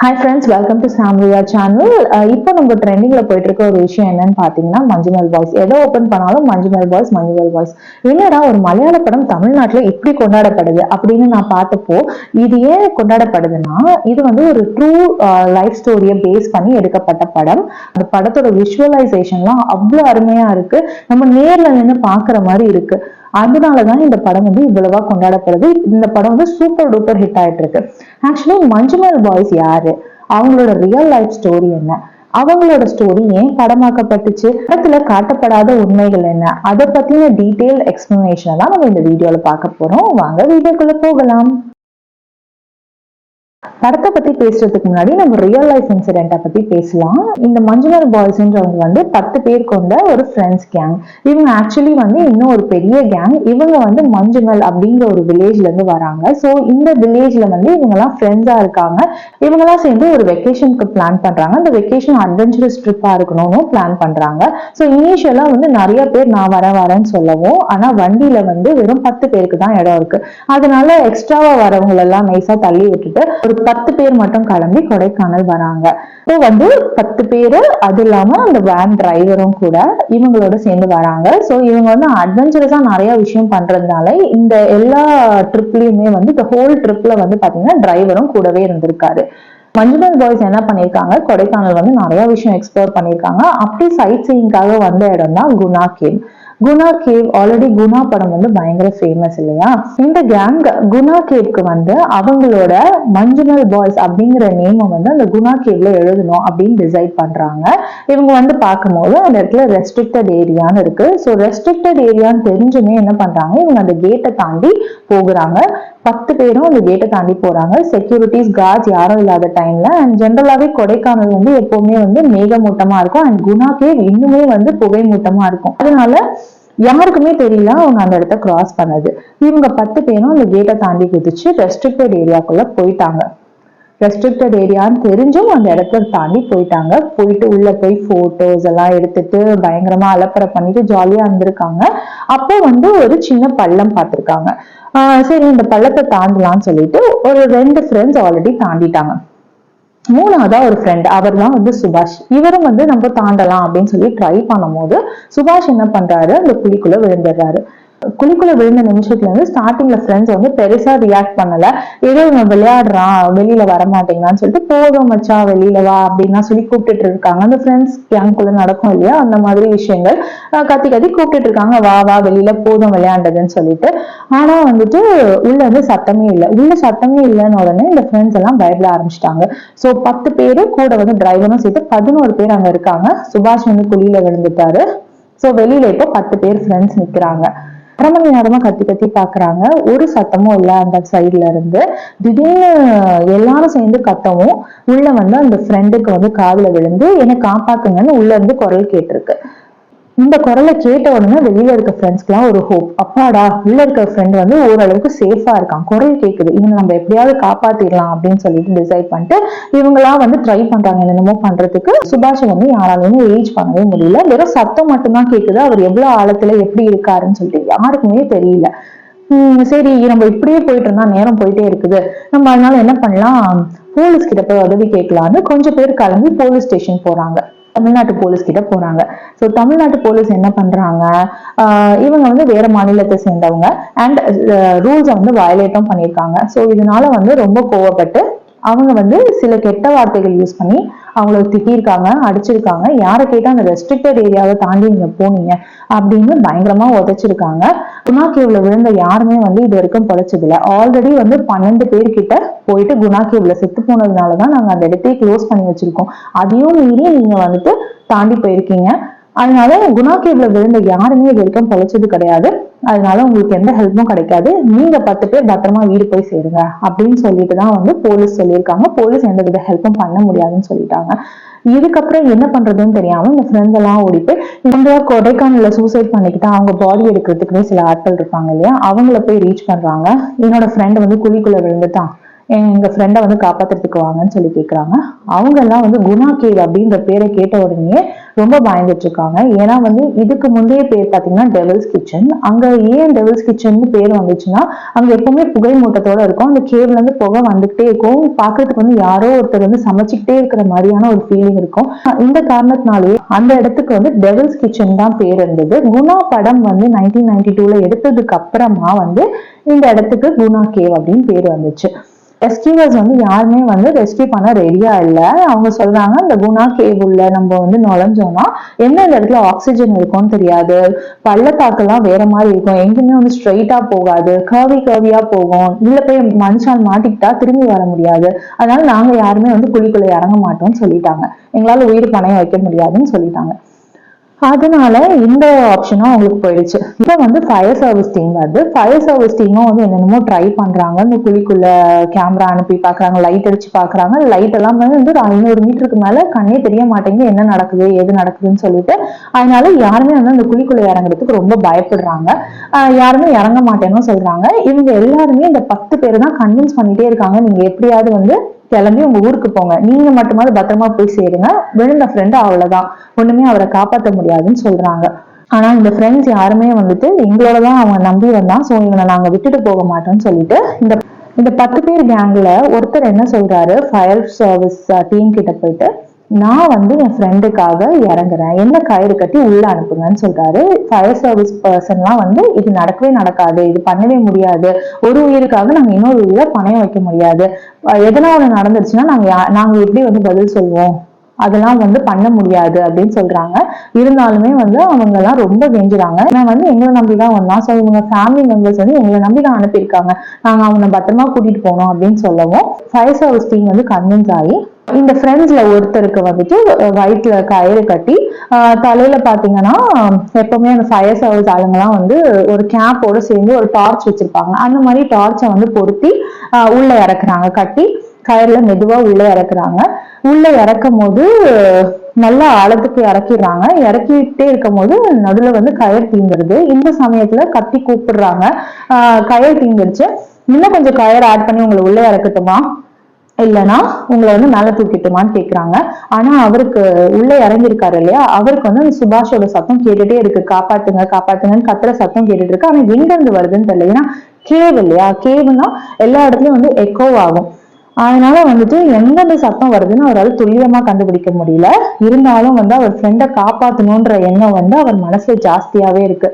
Hi friends welcome to Samriya channel இப்போ நம்ம ட்ரெண்டிங்ல போயிட்டு இருக்க ஒரு விஷயம் என்னன்னு பார்த்தீங்கன்னா மஞ்சுமல் பாய்ஸ் எதை ஓப்பன் பண்ணாலும் மஞ்சுமல் பாய்ஸ் மஞ்சுமல் பாய்ஸ் என்னடா ஒரு மலையாள படம் தமிழ்நாட்டில் இப்படி கொண்டாடப்படுது அப்படின்னு நான் பார்த்தப்போ இது ஏன் கொண்டாடப்படுதுன்னா இது வந்து ஒரு ட்ரூ லைஃப் ஸ்டோரியை பேஸ் பண்ணி எடுக்கப்பட்ட படம். அந்த படத்தோட விஷுவலைசேஷன்லாம் அவ்வளோ அருமையா இருக்கு. நம்ம நேர்ல நின்று பார்க்குற மாதிரி இருக்கு. அதனாலதான் இந்த படம் வந்து இவ்வளவா கொண்டாடப்படுது. இந்த படம் வந்து சூப்பர் டூப்பர் ஹிட் ஆயிட்டு இருக்கு ஆக்சுவலி மஞ்சுமல் பாய்ஸ் யாரு? அவங்களோட ரியல் லைஃப் ஸ்டோரி என்ன? அவங்களோட ஸ்டோரி ஏன் படமாக்கப்பட்டுச்சு? படத்துல காட்டப்படாத உண்மைகள் என்ன? அதை பத்தின டீட்டெயில் எக்ஸ்பிளனேஷன் தான் நம்ம இந்த வீடியோல பார்க்க போறோம். வாங்க வீடியோக்குள்ள போகலாம். படத்தை பத்தி பேசுறதுக்கு முன்னாடி நம்ம ரியல் லைஃப் இன்சிடென்ட்டை பத்தி பேசலாம். இந்த மஞ்சுளர் பாய்ஸ்ன்றவங்க வந்து பத்து பேர் கொண்ட ஒரு ஃப்ரெண்ட்ஸ் கேங் இவங்க ஆக்சுவலி வந்து இன்னும் ஒரு பெரிய கேங் இவங்க வந்து மஞ்சுமல் அப்படிங்கிற ஒரு வில்லேஜ்ல இருந்து வராங்க. ஸோ இந்த வில்லேஜ்ல வந்து இவங்கெல்லாம் ஃப்ரெண்ட்ஸா இருக்காங்க. இவங்கெல்லாம் சேர்ந்து ஒரு வெக்கேஷனுக்கு பிளான் பண்றாங்க. அந்த வெக்கேஷன் அட்வென்ச்சரஸ் ட்ரிப்பா இருக்கணும்னு பிளான் பண்றாங்க. ஸோ இனிஷியலா வந்து நிறைய பேர் நான் வர வரேன்னு சொல்லவும் ஆனா வண்டியில வந்து வெறும் பத்து பேருக்கு தான் இடம் இருக்கு. அதனால எக்ஸ்ட்ராவா வரவங்க எல்லாம் நைஸா தள்ளி விட்டுட்டு ஒரு பத்து பேர் மட்டும் கிளம்பி கொடைக்கானல் வராங்க. ஸோ வந்து பத்து பேர் அது இல்லாம அந்த வேன் டிரைவரும் கூட இவங்களோட சேர்ந்து வராங்க. ஸோ இவங்க வந்து அட்வென்ச்சரஸா நிறைய விஷயம் பண்றதுனால இந்த எல்லா ட்ரிப்லயுமே வந்து இந்த ஹோல் ட்ரிப்ல வந்து பாத்தீங்கன்னா டிரைவரும் கூடவே இருந்திருக்காரு. மஞ்சுமல் பாய்ஸ் என்ன பண்ணியிருக்காங்க? கொடைக்கானல் வந்து நிறைய விஷயம் எக்ஸ்ப்ளோர் பண்ணியிருக்காங்க. அப்படி சைட் சீயிங்காக வந்த இடம் தான் Guna cave Guna cave already Guna படம் வந்து பயங்கர ஃபேமஸ் இல்லையா? இந்த கேங் குணா கேவ்க்கு வந்து அவங்களோட மஞ்சுமல் பாய்ஸ் அப்படிங்கிற நேமை வந்து அந்த குணா கேவ்ல எழுதணும் அப்படின்னு டிசைட் பண்றாங்க. இவங்க வந்து பார்க்கும்போது அந்த இடத்துல ரெஸ்ட்ரிக்டட் ஏரியான்னு இருக்கு. ஸோ ரெஸ்ட்ரிக்டட் ஏரியான்னு தெரிஞ்சுமே என்ன பண்றாங்க? இவங்க அந்த கேட்டை தாண்டி போகிறாங்க. பத்து பேரும் அந்த கேட்டை தாண்டி போறாங்க. செக்யூரிட்டிஸ் கார்ட்ஸ் யாரும் இல்லாத டைம்ல அண்ட் ஜென்ரலாவே கொடைக்கானல் வந்து எப்பவுமே வந்து மேகமூட்டமா இருக்கும். அண்ட் குணா கேவ் இன்னுமே வந்து புகை மூட்டமா இருக்கும். அதனால யாருக்குமே தெரியல அவங்க அந்த இடத்த கிராஸ் பண்ணது. இவங்க பத்து பேரும் அந்த கேட்டை தாண்டி குதிச்சு ரெஸ்ட்ரிக்டட் ஏரியாக்குள்ள போயிட்டாங்க. ரெஸ்ட்ரிக்டட் ஏரியான்னு தெரிஞ்சும் அந்த இடத்த தாண்டி போயிட்டாங்க. போயிட்டு உள்ள போய் போட்டோஸ் எல்லாம் எடுத்துட்டு பயங்கரமா அலப்பறை பண்ணிட்டு ஜாலியா இருந்திருக்காங்க. அப்போ வந்து ஒரு சின்ன பள்ளம் பார்த்திருக்காங்க. ஆஹ் சரி இந்த பள்ளத்தை தாண்டலாம்னு சொல்லிட்டு ஒரு ரெண்டு ஃப்ரெண்ட்ஸ் ஆல்ரெடி தாண்டிட்டாங்க. மூணாவதா ஒரு ஃப்ரெண்ட் அவர் தான் வந்து சுபாஷ். இவரும் வந்து நம்ம தாண்டலாம் அப்படின்னு சொல்லி ட்ரை பண்ணும் போது சுபாஷ் என்ன பண்றாரு? அந்த குழிக்குள்ள விழுந்துடுறாரு. குழிக்குள்ள விழுந்த நிமிஷத்துல இருந்து ஸ்டார்டிங்ல ஃப்ரெண்ட்ஸ் வந்து பெருசா ரியாக்ட் பண்ணல. ஏதோ இவன் விளையாடுறான் வெளியில வர மாட்டேங்கிறான்னு சொல்லிட்டு போதும் மச்சா வெளியில வா அப்படின்னா சொல்லி கூப்பிட்டுட்டு இருக்காங்க. அந்த ஃப்ரெண்ட்ஸ் கேங்குள்ள நடக்கும் இல்லையா? அந்த மாதிரி விஷயங்கள். கத்தி கத்தி கூப்பிட்டுட்டு இருக்காங்க. வா வா வெளியில போதும் விளையாண்டதுன்னு சொல்லிட்டு. ஆனா வந்துட்டு உள்ள வந்து சத்தமே இல்லை. உள்ள சத்தமே இல்லைன்னு உடனே இந்த ஃப்ரெண்ட்ஸ் எல்லாம் பயப்பட ஆரம்பிச்சிட்டாங்க. சோ பத்து பேரு கூட வந்து டிரைவரும் சேர்த்து பதினோரு பேர் அங்க இருக்காங்க. சுபாஷ் வந்து குழியில விழுந்துட்டாரு. சோ வெளியில இப்போ பத்து பேர் ஃப்ரெண்ட்ஸ் நிக்கிறாங்க. அரை மணி நேரமா கத்தி கத்தி பாக்குறாங்க. ஒரு சத்தமும் இல்ல அந்த சைட்ல இருந்து. திடீர்னு எல்லாரும் சேர்ந்து கத்தவும் உள்ள வந்து அந்த ஃப்ரெண்டுக்கு வந்து காதுல விழுந்து என்னை காப்பாத்துங்கன்னு உள்ள இருந்து குரல் கேட்டிருக்கு. இந்த குரலை கேட்ட உடனே வெளியில இருக்க ஃப்ரெண்ட்ஸ்க்குலாம் ஒரு ஹோப் அப்பாடா உள்ள இருக்க ஃப்ரெண்ட் வந்து ஓரளவுக்கு சேஃபா இருக்கான். குரல் கேட்குது இவங்க நம்ம எப்படியாவது காப்பாத்திடலாம் அப்படின்னு சொல்லிட்டு டிசைட் பண்ணிட்டு இவங்கெல்லாம் வந்து ட்ரை பண்றாங்க. என்னென்னமோ பண்றதுக்கு சுபாஷ் வந்து யாராலையுமே ரீச் பண்ணவே முடியல. வெறும் சத்தம் மட்டும்தான் கேட்குது அவர் எவ்வளவு ஆழத்துல எப்படி இருக்காருன்னு சொல்லிட்டு யாருக்குமே தெரியல. ஹம் சரி நம்ம இப்படியே போயிட்டு இருந்தா நேரம் போயிட்டே இருக்குது. நம்ம அதனால என்ன பண்ணலாம்? போலீஸ் கிட்ட போய் உதவி கேட்கலான்னு கொஞ்சம் பேர் கிளம்பி போலீஸ் ஸ்டேஷன் போறாங்க. தமிழ்நாட்டு போலீஸ் கிட்ட போறாங்க. ஸோ தமிழ்நாட்டு போலீஸ் என்ன பண்றாங்க? ஆஹ் இவங்க வந்து வேற மாநிலத்தை சேர்ந்தவங்க. அண்ட் ரூல்ஸை வந்து வயலேட்டும் பண்ணியிருக்காங்க ஸோ இதனால வந்து ரொம்ப கோவப்பட்டு அவங்க வந்து சில கெட்ட வார்த்தைகள் யூஸ் பண்ணி அவங்கள திட்டியிருக்காங்க அடிச்சிருக்காங்க. யாரை கேட்டால் அந்த ரெஸ்ட்ரிக்டட் ஏரியாவை தாண்டி நீங்க போனீங்க அப்படின்னு பயங்கரமா உதைச்சிருக்காங்க. குணா கேவ்ல விழுந்த யாருமே வந்து இது வரைக்கும் பொழைச்சதில்ல. ஆல்ரெடி வந்து பன்னெண்டு பேர்கிட்ட போயிட்டு குணா கேவ்ல செத்து போனதுனாலதான் நாங்க அந்த இடத்தையே க்ளோஸ் பண்ணி வச்சிருக்கோம். அதையும் மீறி நீங்க வந்துட்டு தாண்டி போயிருக்கீங்க. அதனால குணா கேவ்ல விழுந்த யாருமே இது வரைக்கும் பொழைச்சது கிடையாது. அதனால உங்களுக்கு எந்த ஹெல்ப்பும் கிடைக்காது. நீங்க பத்து பேர் பத்திரமா வீடு போய் சேருங்க அப்படின்னு சொல்லிட்டு தான் வந்து போலீஸ் சொல்லியிருக்காங்க. போலீஸ் எந்த வித ஹெல்ப்பும் பண்ண முடியாதுன்னு சொல்லிட்டாங்க. இதுக்கப்புறம் என்ன பண்றதுன்னு தெரியாம இந்த ஃப்ரெண்ட்ஸ் எல்லாம் ஓடி போய் இந்த கொடைக்கானல்ல சூசைட் பண்ணிக்கிட்டு அவங்க பாடி எடுக்கிறதுக்குமே சில ஆட்கள் இருப்பாங்க இல்லையா? அவங்கள போய் ரீச் பண்றாங்க. என்னோட ஃப்ரெண்ட் வந்து குழிக்குள்ள விழுந்துட்டான். எங்க ஃப்ரெண்டை வந்து காப்பாத்துறதுக்கு வாங்கன்னு சொல்லி கேக்குறாங்க. அவங்க எல்லாம் வந்து குணா கேவ் அப்படின்ற பேரை கேட்ட உடனே ரொம்ப பயந்துட்டு இருக்காங்க ஏன்னா வந்து இதுக்கு முந்தைய பேர் பாத்தீங்கன்னா டெவல்ஸ் கிச்சன் அங்க ஏன் டெவல்ஸ் கிச்சன் பேர் வந்துச்சுன்னா அங்க எப்பவுமே புகை மூட்டத்தோட இருக்கும். அந்த கேவ்ல இருந்து புகை வந்துகிட்டே இருக்கும். பாக்குறதுக்கு வந்து யாரோ ஒருத்தர் வந்து சமைச்சுக்கிட்டே இருக்கிற மாதிரியான ஒரு ஃபீலிங் இருக்கும். இந்த காரணத்தினாலேயே அந்த இடத்துக்கு வந்து டெவல்ஸ் கிச்சன் தான் பேர் இருந்தது. குணா படம் வந்து நைன்டீன் நைன்டி டூல எடுத்ததுக்கு அப்புறமா வந்து இந்த இடத்துக்கு குணா கேவ் அப்படின்னு பேர் வந்துச்சு. ரெஸ்கியூவர்ஸ் வந்து யாருமே வந்து ரெஸ்கியூ பண்ண ரெடியா இல்லை. அவங்க சொல்றாங்க இந்த குணா கேவ் உள்ள நம்ம வந்து நுழைஞ்சோம்னா எந்தெந்த இடத்துல ஆக்சிஜன் இருக்கும்னு தெரியாது. பள்ளத்தாக்கெல்லாம் வேற மாதிரி இருக்கும். எங்கேயுமே வந்து ஸ்ட்ரைட்டா போகாது. கர்வி கர்வியா போகும். இல்ல போய் மனுஷால் மாட்டிக்கிட்டா திரும்பி வர முடியாது. அதனால நாங்க யாருமே வந்து குழிக்குள்ள இறங்க மாட்டோம்னு சொல்லிட்டாங்க. எங்களால உயிர் பணைய வைக்க முடியாதுன்னு சொல்லிட்டாங்க. அதனால இந்த ஆப்ஷனும் அவங்களுக்கு போயிடுச்சு. இப்போ வந்து ஃபயர் சர்வீஸ் டீம் வருது ஃபயர் சர்வீஸ் டீமும் வந்து என்னென்னமோ ட்ரை பண்றாங்க. இந்த குழிக்குள்ள கேமரா அனுப்பி பாக்குறாங்க லைட் அடிச்சு பாக்குறாங்க. லைட் எல்லாம் வந்து ஒரு ஐநூறு மீட்டருக்கு மேல கண்ணே தெரிய மாட்டேங்குது. என்ன நடக்குது எது நடக்குதுன்னு சொல்லிட்டு. அதனால யாருமே வந்து அந்த குழிக்குள்ள இறங்குறதுக்கு ரொம்ப பயப்படுறாங்க. யாருமே இறங்க மாட்டேன்னு சொல்றாங்க. இவங்க எல்லாருமே இந்த பத்து பேர் தான் கன்வின்ஸ் பண்ணிட்டே இருக்காங்க. நீங்க எப்படியாவது வந்து கிளம்பி உங்க ஊருக்கு போங்க. நீங்க மட்டுமாவது பத்திரமா போய் சேருங்க. விழுந்த ஃப்ரெண்டு அவ்வளவுதான். ஒண்ணுமே அவரை காப்பாற்ற முடியாதுன்னு சொல்றாங்க. ஆனா இந்த ஃப்ரெண்ட்ஸ் யாருமே வந்துட்டு எங்களோட தான் அவங்க நம்பி வந்தான். சோ இவனை நாங்க விட்டுட்டு போக மாட்டோம்னு சொல்லிட்டு இந்த இந்த பத்து பேர் கேங்ல ஒருத்தர் என்ன சொல்றாரு? ஃபயர் சர்வீஸ் டீம் கிட்ட போயிட்டு நான் வந்து என் ஃப்ரெண்டுக்காக இறங்குறேன். என்ன கயிறு கட்டி உள்ள அனுப்புங்கன்னு சொல்றாரு. ஃபயர் சர்வீஸ் பர்சன்லாம் வந்து இது நடக்கவே நடக்காது இது பண்ணவே முடியாது. ஒரு உயிருக்காக நாங்க இன்னொரு உயிரை பணையம் வைக்க முடியாது. எதனா ஒண்ணு நடந்துருச்சுன்னா நாங்க நாங்க எப்படி வந்து பதில் சொல்லுவோம் அதெல்லாம் வந்து பண்ண முடியாது அப்படின்னு சொல்றாங்க. இருந்தாலுமே வந்து அவங்க எல்லாம் ரொம்ப கெஞ்சுறாங்க நான் வந்து எங்களை நம்பி தான் வந்தான் ஸோ இவங்க ஃபேமிலி மெம்பர்ஸ் வந்து எங்களை நம்பி தான் அனுப்பியிருக்காங்க. நாங்க அவனை பத்திரமா கூட்டிட்டு போனோம் அப்படின்னு சொல்லவும் ஃபயர் சர்வீஸ் டீம் வந்து கன்வின்ஸ் ஆகி இந்த ஃப்ரெண்ட்ஸ்ல ஒருத்தருக்கு வந்துட்டு வயிற்றுல கயிறு கட்டி தலையில பாத்தீங்கன்னா எப்பவுமே அந்த ஃபயர் சர்வீஸ் ஆளுங்கலாம் வந்து ஒரு கேப்போட சேர்ந்து ஒரு டார்ச் வச்சிருப்பாங்க. அந்த மாதிரி டார்ச்சை வந்து பொருத்தி ஆஹ், உள்ள இறக்குறாங்க. கட்டி கயிறுல மெதுவா உள்ள இறக்குறாங்க. உள்ள இறக்கும் போது நல்லா ஆழத்துக்கு இறக்கிடுறாங்க. இறக்கிட்டே இருக்கும் போது நடுவுல வந்து கயிறு தீந்துருது. இந்த சமயத்துல கத்தி கூப்பிடுறாங்க. ஆஹ் கயிறு தீந்துருச்சு. இன்னும் கொஞ்சம் கயிறு ஆட் பண்ணி உங்களை உள்ள இறக்கட்டுமா? இல்லைன்னா உங்களை வந்து மேல தூக்கிட்டுமான்னு கேக்குறாங்க. ஆனா அவருக்கு உள்ள இறங்கியிருக்காரு இல்லையா? அவருக்கு வந்து அந்த சுபாஷோட சத்தம் கேட்டுட்டே இருக்கு. காப்பாத்துங்க காப்பாத்துங்கன்னு கத்துற சத்தம் கேட்டுட்டு இருக்கு. ஆனா எங்க இருந்து வருதுன்னு தெரியல. ஏன்னா கேவ் இல்லையா? கேவுன்னா எல்லா இடத்துலயும் வந்து எக்கோ ஆகும். அதனால வந்துட்டு எந்தெந்த சத்தம் வருதுன்னு அவரால் துல்லியமா கண்டுபிடிக்க முடியல. இருந்தாலும் வந்து அவர் ஃப்ரெண்டை காப்பாத்தணுன்ற எண்ணம் வந்து அவர் மனசுல ஜாஸ்தியாவே இருக்கு.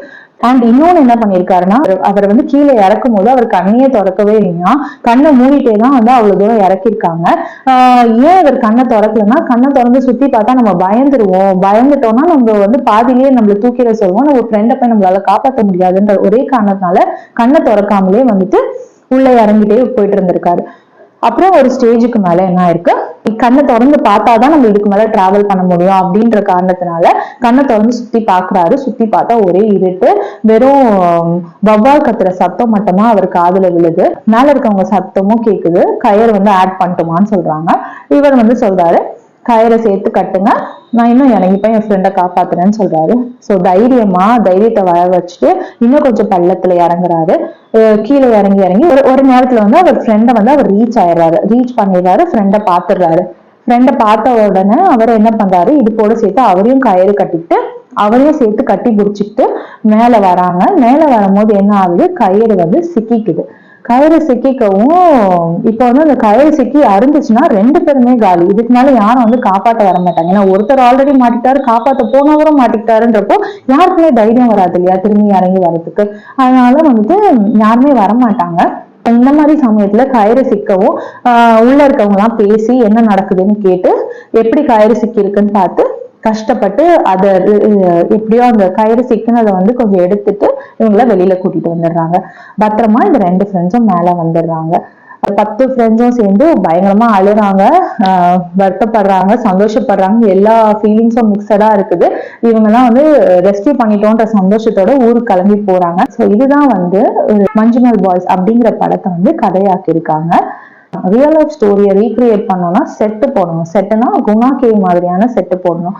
அண்ட் இன்னொன்னு என்ன பண்ணிருக்காருன்னா அவர் வந்து கீழே இறக்கும் போது அவர் கண்ணையே திறக்கவே இல்லையா கண்ணை மூடிட்டே தான் வந்து அவ்வளவு தூரம் இறக்கிருக்காங்க ஆஹ் ஏன் இவர் கண்ணை திறக்கலன்னா கண்ணை திறந்து சுத்தி பார்த்தா நம்ம பயந்துருவோம். பயந்துட்டோம்னா நம்ம வந்து பாதிலேயே நம்மள தூக்கிட சொல்லுவோம். நம்ம ஃப்ரெண்டை போய் நம்மளால காப்பாற்ற முடியாதுன்ற ஒரே காரணத்தினால கண்ணை திறக்காமலே வந்துட்டு உள்ள இறங்கிட்டே போயிட்டு இருந்திருக்காரு. அப்புறம் ஒரு ஸ்டேஜுக்கு மேல என்ன ஆயிருக்கு? கண்ணை திறந்து பார்த்தாதான் நம்ம இதுக்கு மேல டிராவல் பண்ண முடியும் அப்படின்ற காரணத்தினால கண்ணை திறந்து சுத்தி பாக்குறாரு சுத்தி பார்த்தா ஒரே இருட்டு. வெறும் வவ்வால் கத்துற சத்தம் மட்டும்தான் அவர் காதுல விழுது. மேல இருக்கவங்க சத்தமும் கேக்குது. கயர் வந்து ஆட் பண்ணட்டுமான்னு சொல்றாங்க. இவர் வந்து சொல்றாரு கயிறை சேர்த்து கட்டுங்க. நான் இன்னும் இறங்கி போய் என் ஃப்ரெண்டை காப்பாத்துறேன்னு சொல்றாரு. ஸோ தைரியமா தைரியத்தை வர வச்சுட்டு இன்னும் கொஞ்சம் பள்ளத்துல இறங்குறாரு. கீழே இறங்கி இறங்கி ஒரு ஒரு நேரத்துல வந்து அவர் ஃப்ரெண்டை வந்து அவர் ரீச் ஆயிடுறாரு. ரீச் பண்ணிடுறாரு ஃப்ரெண்டை பாத்துடுறாரு. ஃப்ரெண்டை பார்த்த உடனே அவர் என்ன பண்றாரு? இடுப்போட சேர்த்து அவரையும் கயிறு கட்டிட்டு அவரையும் சேர்த்து கட்டி பிடிச்சிக்கிட்டு மேல வராங்க. மேல வரும்போது என்ன ஆகுது? கயிறு வந்து சிக்கிக்குது. கயிறு சிக்கிக்கவும் இப்போ வந்து அந்த கயிறு சிக்கி அருந்துச்சுன்னா ரெண்டு பேருமே காலி. இதுக்கு மேல யாரும் வந்து காப்பாற்ற வர மாட்டாங்க. ஏன்னா ஒருத்தர் ஆல்ரெடி மாட்டிக்கிட்டாரு காப்பாத்த போனவரும் மாட்டிக்கிட்டாருன்றப்போ யாருக்குமே தைரியம் வராது இல்லையா? திரும்பி இறங்கி வர்றதுக்கு. அதனால வந்துட்டு யாருமே வர மாட்டாங்க இந்த மாதிரி சமயத்துல கயிறு சிக்கவும் உள்ள இருக்கவங்க எல்லாம் பேசி என்ன நடக்குதுன்னு கேட்டு எப்படி கயிறு சிக்கி இருக்குன்னு பார்த்து கஷ்டப்பட்டு அதை எப்படியோ அந்த கயிறு சிக்கினதை வந்து கொஞ்சம் எடுத்துட்டு இவங்கள வெளியில கூட்டிட்டு வந்துடுறாங்க. பத்திரமா இந்த ரெண்டு ஃப்ரெண்ட்ஸும் மேல வந்துடுறாங்க. பத்து ஃப்ரெண்ட்ஸும் சேர்ந்து பயங்கரமா அழுறாங்க. வருத்தப்படுறாங்க சந்தோஷப்படுறாங்க. எல்லா ஃபீலிங்ஸும் மிக்சடா இருக்குது. இவங்கெல்லாம் வந்து ரெஸ்கியூ பண்ணிட்டோன்ற சந்தோஷத்தோட ஊருக்கு கிளம்பி போறாங்க. ஸோ இதுதான் வந்து ஒரு மஞ்சுமல் பாய்ஸ் அப்படிங்கிற படத்தை வந்து கதையாக்கி இருக்காங்க ரியல் லைஃப் ஸ்டோரியை ரீக்ரியேட் பண்ணோம்னா செட்டு போடணும். செட்டுனா குணா கேவ் மாதிரியான செட்டு போடணும்.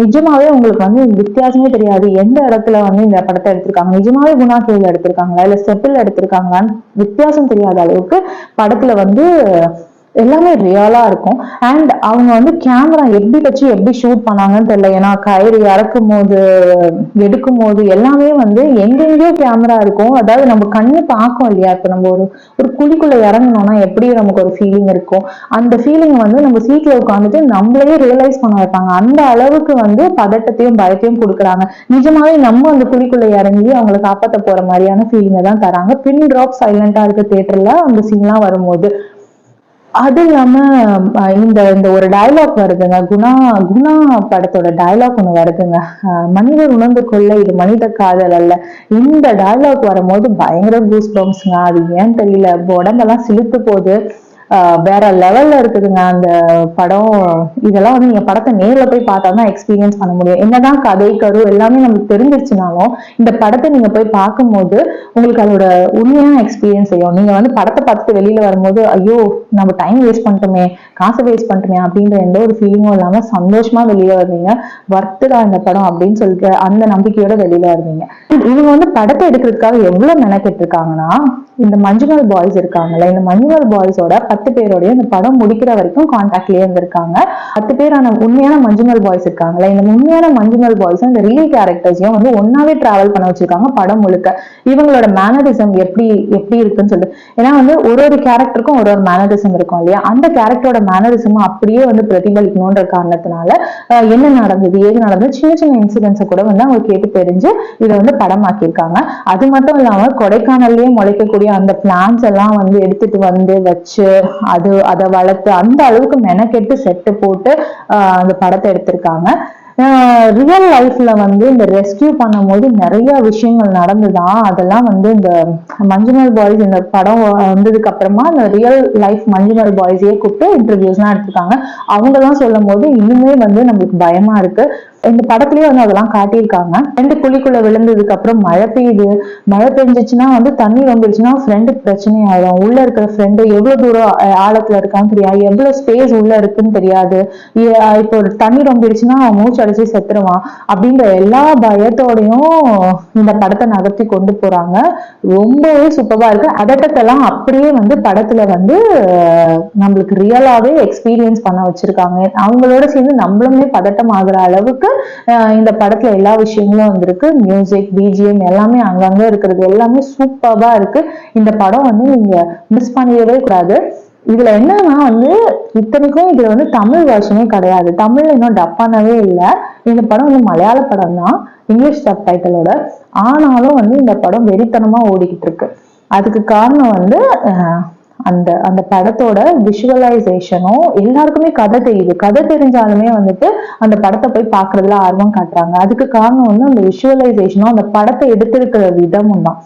நிஜமாவே உங்களுக்கு வந்து வித்தியாசமே தெரியாது. எந்த இடத்துல வந்து இந்த படத்தை எடுத்திருக்காங்க? நிஜமாவே குணா கேவ்ல எடுத்திருக்காங்களா? இல்ல செட்டில் எடுத்திருக்காங்களான்னு வித்தியாசம் தெரியாத அளவுக்கு படத்துல வந்து எல்லாமே ரியலா இருக்கும். அண்ட் அவங்க வந்து கேமரா எப்படி வச்சு எப்படி ஷூட் பண்ணாங்கன்னு தெரியல. ஏன்னா கயிறு இறக்கும் போது எடுக்கும் போது எல்லாமே வந்து எங்கெங்கேயோ கேமரா இருக்கும். அதாவது நம்ம கண்ணு பார்க்கும் இல்லையா? இப்ப நம்ம ஒரு ஒரு குழிக்குள்ள இறங்கணும்னா எப்படி நமக்கு ஒரு ஃபீலிங் இருக்கும்? அந்த ஃபீலிங் வந்து நம்ம சீட்ல உட்காந்துட்டு நம்மளே ரியலைஸ் பண்ண வைப்பாங்க. அந்த அளவுக்கு வந்து பதட்டத்தையும் பயத்தையும் கொடுக்குறாங்க. நிஜமாவே நம்ம அந்த குழிக்குள்ள இறங்கி அவங்கள காப்பாற்ற போற மாதிரியான ஃபீலிங்கை தான் தராங்க. பின் ட்ராப் சைலண்டா இருக்க தேட்டரில் அந்த சீன்லாம் வரும்போது. அது இல்லாம இந்த இந்த ஒரு டயலாக் வருதுங்க. குணா குணா படத்தோட டயலாக் ஒண்ணு வருதுங்க. மனிதர் உணர்ந்து கொள்ள இது மனித காதல் அல்ல. இந்த டயலாக் வரும்போது பயங்கர கூஸ் பம்ப்ஸ்ங்க அது ஏன் தெரியல? உடம்பெல்லாம் சிலுத்து போகுது. வேற லெவல்ல இருக்குதுங்க. அந்த படம் இதெல்லாம் வந்து நீங்க படத்தை நேர்ல போய் பார்த்தா தான் எக்ஸ்பீரியன்ஸ் பண்ண முடியும். என்னதான் கதை கரு எல்லாமே நமக்கு தெரிஞ்சிருச்சுனாலும் இந்த படத்தை நீங்க போய் பார்க்கும்போது உங்களுக்கு அதோட உண்மையான எக்ஸ்பீரியன்ஸ் செய்யும் நீங்க வந்து படத்தை பார்த்துட்டு வெளியில வரும்போது ஐயோ நம்ம டைம் வேஸ்ட் பண்ணிட்டோமே காசு வேஸ்ட் பண்ணிட்டோமே அப்படின்ற எந்த ஒரு ஃபீலிங்கும் இல்லாம சந்தோஷமா வெளியில வருவீங்க வர்த்துடா இந்த படம் அப்படின்னு சொல்லிட்டு அந்த நம்பிக்கையோட வெளியில வருவீங்க இவங்க வந்து படத்தை எடுக்கிறதுக்காக எவ்வளவு மெனக்கெட்டு இருக்காங்கன்னா இந்த மஞ்சுமல் பாய்ஸ் இருக்காங்கல்ல இந்த மஞ்சுமல் பாய்ஸோட பத்து பத்து பேரோடய இந்த படம் முடிக்கிற வரைக்கும் கான்டாக்ட்லயே இருந்திருக்காங்க. பத்து பேரான உண்மையான மஞ்சுமல் பாய்ஸ் இருக்காங்கல்ல இந்த உண்மையான மஞ்சுமல் பாய்ஸும் இந்த ரியல் கேரக்டர்ஸையும் வந்து ஒன்னாவே டிராவல் பண்ண வச்சிருக்காங்க படம் முழுக்க. இவங்களோட மேனரிசம் எப்படி எப்படி இருக்குன்னு சொல்லிட்டு. ஏன்னா வந்து ஒரு ஒரு கேரக்டருக்கும் ஒரு ஒரு மேனரிசம் இருக்கும் இல்லையா? அந்த கேரக்டரோட மேனரிசம் அப்படியே வந்து பிரதிபலிக்கணுன்ற காரணத்தினால என்ன நடந்தது ஏது நடந்தது சின்ன சின்ன இன்சிடென்ட்ஸை கூட வந்து அவங்க கேட்டு தெரிஞ்சு இதை வந்து படமாக்கியிருக்காங்க. அது மட்டும் இல்லாமல் கொடைக்கானல்லேயே முளைக்கக்கூடிய அந்த பிளான்ஸ் எல்லாம் வந்து எடுத்துட்டு வந்து வச்சு அது அதை வளர்த்து அந்த அளவுக்கு மெனக்கெட்டு செட்டு போட்டு அந்த படத்தை எடுத்திருக்காங்க. ரியல் லைஃப்ல வந்து இந்த ரெஸ்கியூ பண்ணும்போது நிறைய விஷயங்கள் நடந்துதான். அதெல்லாம் வந்து இந்த மஞ்சுமல் பாய்ஸ் இந்த படம் வந்ததுக்கு அப்புறமா இந்த ரியல் லைஃப் மஞ்சுமல் பாய்ஸையே கூப்பிட்டு இன்டர்வியூஸ்லாம் எடுத்திருக்காங்க. அவங்க எல்லாம் சொல்லும் போது இன்னுமே வந்து நம்மளுக்கு பயமா இருக்கு. இந்த படத்துலயே வந்து அதெல்லாம் காட்டியிருக்காங்க. ரெண்டு குழிக்குள்ள விழுந்ததுக்கு அப்புறம் மழை பெய்யுது. மழை பெஞ்சிச்சுன்னா வந்து தண்ணி வந்துருச்சுன்னா ஃப்ரெண்டு பிரச்சனை ஆயிடும் உள்ள இருக்கிற ஃப்ரெண்டு எவ்வளவு தூரம் ஆழத்துல இருக்கான்னு தெரியாது. எவ்வளவு ஸ்பேஸ் உள்ள இருக்குன்னு தெரியாது. இப்போ ஒரு தண்ணி ரொம்பிடுச்சுன்னா அவன் மூச்சு அடிச்சு செத்துருவான். அப்படின்ற எல்லா பயத்தோடையும் இந்த படத்தை நகர்த்தி கொண்டு போறாங்க. ரொம்பவே சூப்பரா இருக்கு. அதட்டத்தெல்லாம் அப்படியே வந்து படத்துல வந்து நம்மளுக்கு ரியலாவே எக்ஸ்பீரியன்ஸ் பண்ண வச்சிருக்காங்க. அவங்களோட சேர்ந்து நம்மளுமே பதட்டம் ஆகுற அளவுக்கு இந்த படத்துல எல்லா விஷயங்களும் வந்திருக்கு. மியூசிக் பிஜிஎம் எல்லாமே அங்கங்க இருக்கிறது எல்லாமே சூப்பர்வா இருக்கு. இந்த படம் வந்து நீங்க மிஸ் பண்ணிடவே கூடாது. இதுல என்னன்னா வந்து இத்தனைக்கும் இதுல வந்து தமிழ் வெர்ஷனே கிடையாது. தமிழ்ல இன்னும் டப் பண்ணவே இல்லை. இந்த படம் வந்து மலையாள படம் தான். இங்கிலீஷ் சப் டைட்டிலோட ஆனாலும் வந்து இந்த படம் வெறித்தனமா ஓடிக்கிட்டு இருக்கு. அதுக்கு காரணம் வந்து அந்த அந்த படத்தோட விஷுவலைசேஷனும் எல்லாருக்குமே கதை தெரியுது. கதை தெரிஞ்சாலுமே வந்துட்டு அந்த படத்தை போய் பார்க்கறதுல ஆர்வம் காட்டுறாங்க. அதுக்கு காரணம் வந்து அந்த விஷுவலைசேஷனும் அந்த படத்தை எடுத்திருக்கிற விதமும் தான்.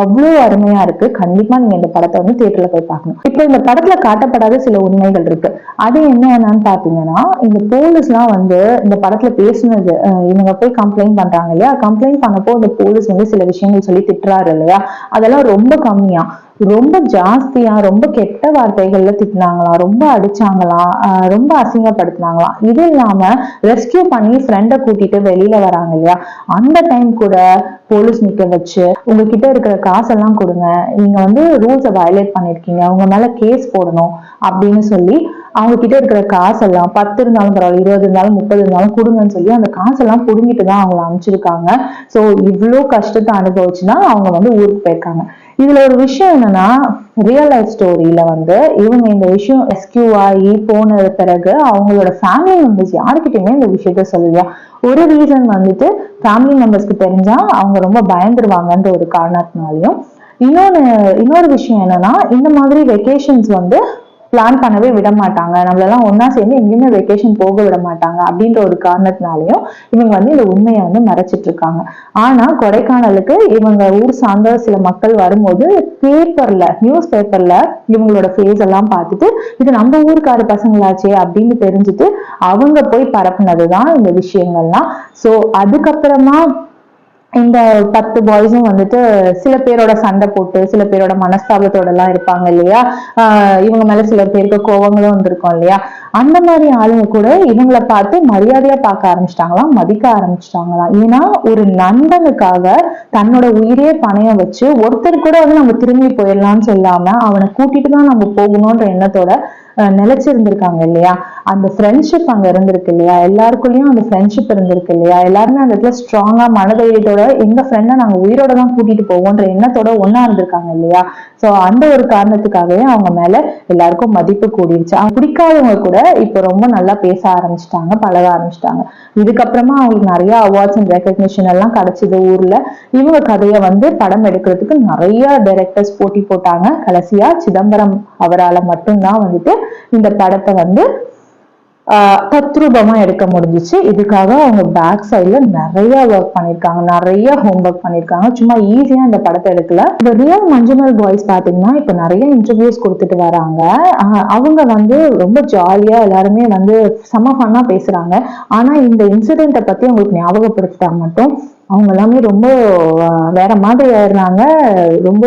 அவ்வளோ அருமையா இருக்கு. கண்டிப்பா நீங்க இந்த படத்தை வந்து தியேட்டர்ல போய் பார்க்கணும். இப்போ இந்த படத்துல காட்டப்படாத சில உண்மைகள் இருக்கு. அது என்னன்னு பாத்தீங்கன்னா இந்த போலீஸ்லாம் வந்து இந்த படத்துல பேசுனது இவங்க போய் கம்ப்ளைண்ட் பண்றாங்க இல்லையா? கம்ப்ளைண்ட் பண்ணப்போ இந்த போலீஸ் வந்து சில விஷயங்கள் சொல்லி திட்டுறாரு இல்லையா? அதெல்லாம் ரொம்ப கம்மியா. ரொம்ப ஜாஸ்தியா ரொம்ப கெட்ட வார்த்தைகள்ல திட்டினாங்களாம் ரொம்ப அடிச்சாங்களாம் ஆஹ் ரொம்ப அசிங்கப்படுத்தினாங்களாம். இது இல்லாம ரெஸ்கியூ பண்ணி ஃப்ரெண்டை கூட்டிட்டு வெளியில வராங்க இல்லையா? அந்த டைம் கூட போலீஸ் நிக்க வச்சு உங்ககிட்ட இருக்கிற காசெல்லாம் கொடுங்க நீங்க வந்து ரூல்ஸை வயலேட் பண்ணிருக்கீங்க உங்க மேல கேஸ் போடணும் அப்படின்னு சொல்லி அவங்க கிட்ட இருக்கிற காசெல்லாம் பத்து இருந்தாலும் பரவாயில்ல இருபது இருந்தாலும் முப்பது இருந்தாலும் கொடுங்கன்னு சொல்லி அந்த காசெல்லாம் புடுங்கிட்டு தான் அவங்கள அனுப்பிச்சிருக்காங்க. ஸோ இவ்வளோ கஷ்டத்தை அனுபவிச்சுதான் அவங்க வந்து ஊருக்கு போயிருக்காங்க. இதுல ஒரு விஷயம் என்னன்னா ரியல் லைஃப் ஸ்டோரியில வந்து இவங்க இந்த விஷயம் ரெஸ்கியூ ஆகி போன பிறகு அவங்களோட ஃபேமிலி மெம்பர்ஸ் யாருக்கிட்டயுமே இந்த விஷயத்த சொல்லலையா ஒரு ரீசன் வந்துட்டு ஃபேமிலி மெம்பர்ஸ்க்கு தெரிஞ்சா அவங்க ரொம்ப பயந்துருவாங்கன்ற ஒரு காரணத்தினாலையும் இன்னொன்னு இன்னொரு விஷயம் என்னன்னா இந்த மாதிரி வெக்கேஷன்ஸ் வந்து பிளான் பண்ணவே விட மாட்டாங்க. நம்மளெல்லாம் ஒன்னா சேர்ந்து எங்கேயுமே வெக்கேஷன் போக விட மாட்டாங்க அப்படின்ற ஒரு காரணத்தினாலையும் இவங்க வந்து இந்த உண்மையை வந்து மறைச்சிட்டு இருக்காங்க ஆனா கொடைக்கானலுக்கு இவங்க ஊர் சார்ந்த சில மக்கள் வரும்போது பேப்பர்ல நியூஸ் பேப்பர்ல இவங்களோட ஃபேஸ் எல்லாம் பார்த்துட்டு இது நம்ம ஊருக்கார பசங்களாச்சே அப்படின்னு தெரிஞ்சுட்டு அவங்க போய் பரப்புனதுதான் இந்த விஷயங்கள்லாம். சோ அதுக்கப்புறமா இந்த பத்து பாய்ஸும் வந்துட்டு சில பேரோட சண்டை போட்டு சில பேரோட மனஸ்தாபத்தோட எல்லாம் இருப்பாங்க இல்லையா? ஆஹ் இவங்க மேல சில பேருக்கு கோவங்களும் வந்திருக்கும் இல்லையா? அந்த மாதிரி ஆளுங்க கூட இவங்களை பார்த்து மரியாதையா பார்க்க ஆரம்பிச்சிட்டாங்களாம் மதிக்க ஆரம்பிச்சிட்டாங்களாம். ஏன்னா ஒரு நண்பனுக்காக தன்னோட உயிரே பணையம் வச்சு ஒருத்தர் கூட வந்து நம்ம திரும்பி போயிடலாம்னு சொல்லாம அவனை கூட்டிட்டு தான் நம்ம போகணும்ன்ற எண்ணத்தோட நிலைச்சிருந்திருக்காங்க இல்லையா? அந்த ஃப்ரெண்ட்ஷிப் அங்க இருந்திருக்கு இல்லையா? எல்லாருக்குள்ளயும் அந்த ஃப்ரெண்ட்ஷிப் இருந்திருக்கு இல்லையா? எல்லாருமே அந்த இடத்துல ஸ்ட்ராங்கா மனதைரியத்தோட எங்க ஃப்ரெண்டை நாங்க உயிரோட தான் கூட்டிட்டு போவோன்ற எண்ணத்தோட ஒன்னா இருந்திருக்காங்க இல்லையா? சோ அந்த ஒரு காரணத்துக்காகவே அவங்க மேல எல்லாருக்கும் மதிப்பு கூடிருச்சு. அவங்க பிடிக்காதவங்க கூட இப்ப ரொம்ப நல்லா பேச ஆரம்பிச்சிட்டாங்க பழக ஆரம்பிச்சிட்டாங்க. இதுக்கப்புறமா அவங்களுக்கு நிறைய அவார்ட்ஸ் அண்ட் ரெக்கக்னிஷன் எல்லாம் கிடைச்சது ஊர்ல. இவங்க கதையை வந்து படம் எடுக்கிறதுக்கு நிறைய டைரக்டர்ஸ் போட்டி போட்டாங்க. கடைசியா சிதம்பரம் அவரால மட்டும்தான் வந்துட்டு இந்த படத்தை வந்து ஆஹ் எடுக்க முடிஞ்சிச்சு. இதுக்காக அவங்க பேக் சைடில் நிறைய ஒர்க் பண்ணிருக்காங்க. நிறைய ஹோம் ஒர்க் பண்ணியிருக்காங்க சும்மா ஈஸியாக இந்த படத்தை எடுக்கல. இந்த ரியல் மஞ்சுமல் பாய்ஸ் பார்த்தீங்கன்னா இப்போ நிறைய இன்டர்வியூஸ் கொடுத்துட்டு வராங்க. அவங்க வந்து ரொம்ப ஜாலியாக எல்லாருமே வந்து செம பேசுகிறாங்க ஆனால் இந்த இன்சிடெண்ட்டை பற்றி அவங்களுக்கு ஞாபகப்படுத்திட்டா மட்டும் அவங்க எல்லாமே ரொம்ப வேற மாதிரி ஆயிடுறாங்க. ரொம்ப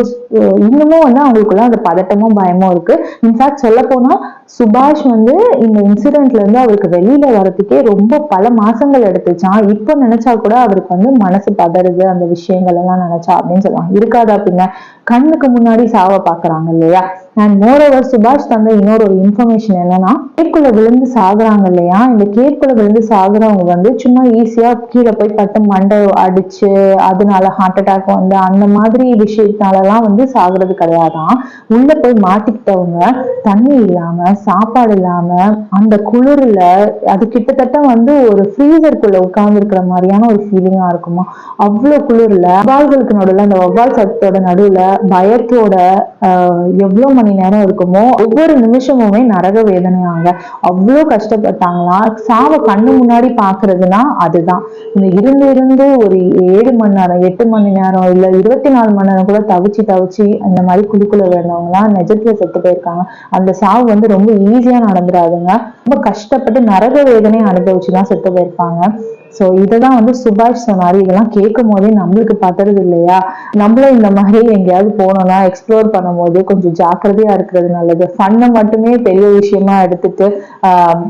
இன்னமும் வந்து அவங்களுக்குள்ள அந்த பதட்டமும் பயமும் இருக்கு. இன்ஃபேக்ட் சொல்ல போனா சுபாஷ் வந்து இந்த இன்சிடென்ட்ல இருந்து அவருக்கு வெளியில வரதுக்கே ரொம்ப பல மாசங்கள் எடுத்துச்சான் இப்போ நினைச்சா கூட அவருக்கு வந்து மனசு பதறுது அந்த விஷயங்கள் எல்லாம் நினைச்சா அப்படின்னு சொல்லுவாங்க. இருக்காதா பின்ன? கண்ணுக்கு முன்னாடி சாவ பாக்குறாங்க இல்லையா? அண்ட் மோரோவர் சுபாஷ் தந்த இன்னொரு ஒரு இன்ஃபர்மேஷன் என்னன்னா கேட்குள்ள விழுந்து சாகுறாங்க இல்லையா? இந்த கேட்குள்ள விழுந்து சாகுறவங்க வந்து சும்மா ஈஸியா கீழே போய் பட்டு மண்டை அடிச்சு அதனால ஹார்ட் அட்டாக் வந்து அந்த மாதிரி விஷயத்தாலலாம் வந்து சாகுறது கிடையாதான். உள்ள போய் மாட்டிக்கிட்டவங்க தண்ணி இல்லாம சாப்பாடு இல்லாம அந்த குளிர்ல அது கிட்டத்தட்ட வந்து ஒரு ஃப்ரீசருக்குள்ள உட்கார்ந்து இருக்கிற மாதிரியான ஒரு ஃபீலிங்கா இருக்குமா? அவ்வளவு குளிர்ல வவ்வால்களுக்கு நடுவுல அந்த வவ்வால் சத்தத்தோட நடுவுல பயத்தோட ஆஹ், எவ்வளவு மணி நேரம் இருக்குமோ ஒவ்வொரு நிமிஷமுமே நரக வேதனையாங்க அவ்வளோ கஷ்டப்பட்டாங்களா சாவ கண்ணு முன்னாடி பாக்குறதுனா அதுதான். இந்த இருந்து இருந்து ஒரு ஏழு மணி நேரம் எட்டு மணி நேரம் இல்ல இருபத்தி நாலு மணி நேரம் கூட தவிச்சு தவிச்சு அந்த மாதிரி குழிக்குள்ள விழுந்தவங்கலாம் நிஜத்துல செத்து போயிருக்காங்க. அந்த சாவு வந்து ரொம்ப ஈஸியா நடந்துடாதுங்க. ரொம்ப கஷ்டப்பட்டு நரக வேதனையை அனுபவிச்சுதான் செத்து போயிருப்பாங்க. சோ இதெல்லாம் வந்து சுபாஷ் சொன்னாரு. இதெல்லாம் கேட்கும் போதே நம்மளுக்கு பத்துறது இல்லையா? நம்மளும் இந்த மாதிரி எங்கேயாவது போனோம்னா எக்ஸ்ப்ளோர் பண்ணும்போது கொஞ்சம் ஜாக்கிரதையா இருக்கிறது நல்லது. ஃபன்னை மட்டுமே பெரிய விஷயமா எடுத்துட்டு ஆஹ்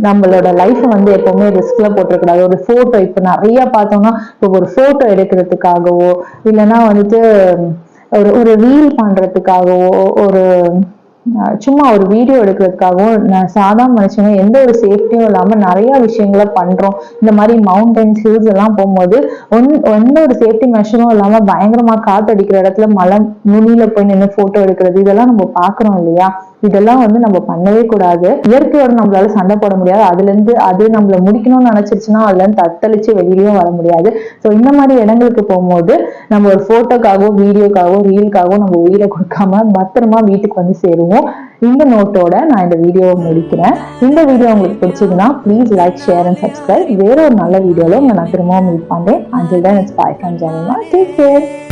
நம்மளோட லைஃப் வந்து எப்பவுமே ரிஸ்க்ல போட்டுறக்கூடாது ஒரு போட்டோ இப்ப நிறைய பார்த்தோம்னா இப்போ ஒரு போட்டோ எடுக்கிறதுக்காகவோ இல்லைன்னா வந்துட்டு ஒரு ஒரு ரீல் பண்றதுக்காகவோ ஒரு சும்மா ஒரு வீடியோ எடுக்கிறதுக்காகவும் சாதாரண சாதா மனுஷங்க எந்த ஒரு சேஃப்டியும் இல்லாம நிறைய விஷயங்களை பண்றோம். இந்த மாதிரி மவுண்டன்ஸ் ஹில்ஸ் எல்லாம் போகும்போது ஒன்- எந்த ஒரு சேஃப்டி மெஷரும் இல்லாம பயங்கரமா காத்து அடிக்கிற இடத்துல மலை நுனியில போய் நின்று போட்டோ எடுக்கிறது இதெல்லாம் நம்ம பாக்குறோம் இல்லையா? இதெல்லாம் வந்து நம்ம பண்ணவே கூடாது. இயற்கையோட நம்மளால சண்டை போட முடியாது. அதுல இருந்து அது நம்மள முடிக்கணும்னு நினைச்சிருச்சுன்னா அதுல இருந்து தத்தளிச்சு வெளியிலயும் வர முடியாது. சோ இந்த மாதிரி இடங்களுக்கு போகும்போது நம்ம ஒரு போட்டோக்காகவோ வீடியோக்காகவோ ரீலுக்காகவோ நம்ம உயிரை கொடுக்காம பத்திரமா வீட்டுக்கு வந்து சேருவோம். இந்த நோட்டோட நான் இந்த வீடியோவை முடிக்கிறேன். இந்த வீடியோ உங்களுக்கு பிடிச்சதுன்னா please like share and subscribe வேற ஒரு நல்ல வீடியோவில் உங்களை நான் திரும்பவும் மீட் பண்ணேன் அண்டில் தான் it's bye Jenima take care